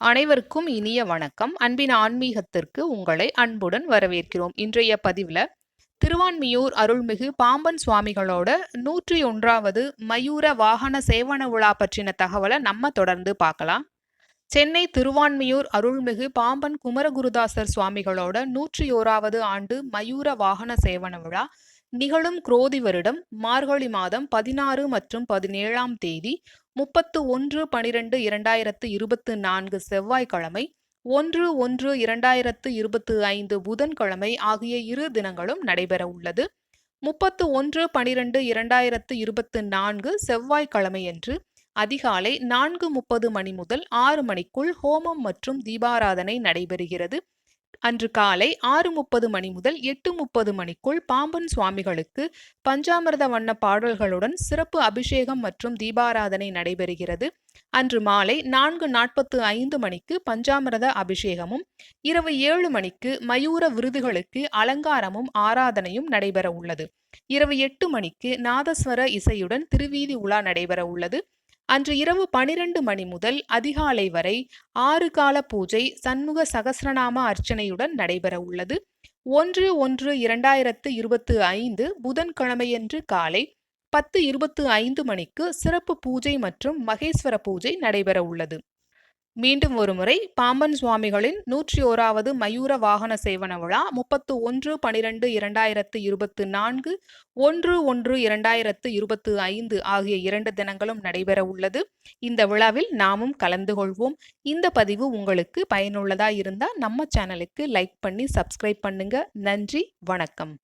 அனைவருக்கும் இனிய வணக்கம். அன்பின் ஆன்மீகத்திற்கு உங்களை அன்புடன் வரவேற்கிறோம். இன்றைய பதிவில் திருவான்மியூர் அருள்மிகு பாம்பன் சுவாமிகளோட நூற்றி ஒன்றாவது மயூர வாகன சேவன விழா பற்றின தகவலை நம்ம தொடர்ந்து பார்க்கலாம். சென்னை திருவான்மியூர் அருள்மிகு பாம்பன் குமரகுருதாசர் சுவாமிகளோட நூற்றி ஓராவது ஆண்டு மயூர வாகன சேவன விழா நிகழும் குரோதி வருடம் மார்கழி மாதம் பதினாறு மற்றும் பதினேழாம் தேதி முப்பத்து ஒன்று பனிரெண்டு இரண்டாயிரத்து இருபத்து நான்கு செவ்வாய்க்கிழமை ஒன்று ஒன்று இரண்டாயிரத்து இருபத்து ஐந்து புதன்கிழமை ஆகிய இரு தினங்களும் நடைபெற உள்ளது. முப்பத்து ஒன்று பனிரெண்டு இரண்டாயிரத்து இருபத்து நான்கு செவ்வாய்க்கிழமையன்று அதிகாலை நான்கு முப்பது மணி முதல் ஆறு மணிக்குள் ஹோமம் மற்றும் தீபாராதனை நடைபெறுகிறது. அன்று காலை ஆறு முப்பது மணி முதல் எட்டு முப்பது மணிக்குள் பாம்பன் சுவாமிகளுக்கு பஞ்சாமிர்த வண்ண பாடல்களுடன் சிறப்பு அபிஷேகம் மற்றும் தீபாராதனை நடைபெறுகிறது. அன்று மாலை நான்கு நாற்பத்து ஐந்து மணிக்கு பஞ்சாமிரத அபிஷேகமும் இரவு ஏழு மணிக்கு மயூர விருதுகளுக்கு அலங்காரமும் ஆராதனையும் நடைபெற உள்ளது இரவு எட்டு மணிக்கு நாதஸ்வர இசையுடன் திருவீதி உலா நடைபெற உள்ளது அன்று இரவு பனிரெண்டு மணி முதல் அதிகாலை வரை ஆறு கால பூஜை சண்முக சகசிரநாம அர்ச்சனையுடன் நடைபெற உள்ளது. ஒன்று ஒன்று இரண்டாயிரத்து இருபத்து ஐந்து புதன்கிழமையன்று காலை பத்து இருபத்து ஐந்து மணிக்கு சிறப்பு பூஜை மற்றும் மகேஸ்வர பூஜை நடைபெற உள்ளது. மீண்டும் ஒருமுறை பாம்பன் சுவாமிகளின் நூற்றி ஓராவது மயூர வாகன சேவன விழா முப்பத்து ஒன்று பனிரெண்டு இரண்டாயிரத்து இருபத்து நான்கு ஒன்று ஒன்று இரண்டாயிரத்து இருபத்து ஐந்து ஆகிய இரண்டு தினங்களும் நடைபெற உள்ளது. இந்த விழாவில் நாமும் கலந்து கொள்வோம். இந்த பதிவு உங்களுக்கு பயனுள்ளதா இருந்தால் நம்ம சேனலுக்கு லைக் பண்ணி சப்ஸ்கிரைப் பண்ணுங்க. நன்றி வணக்கம்.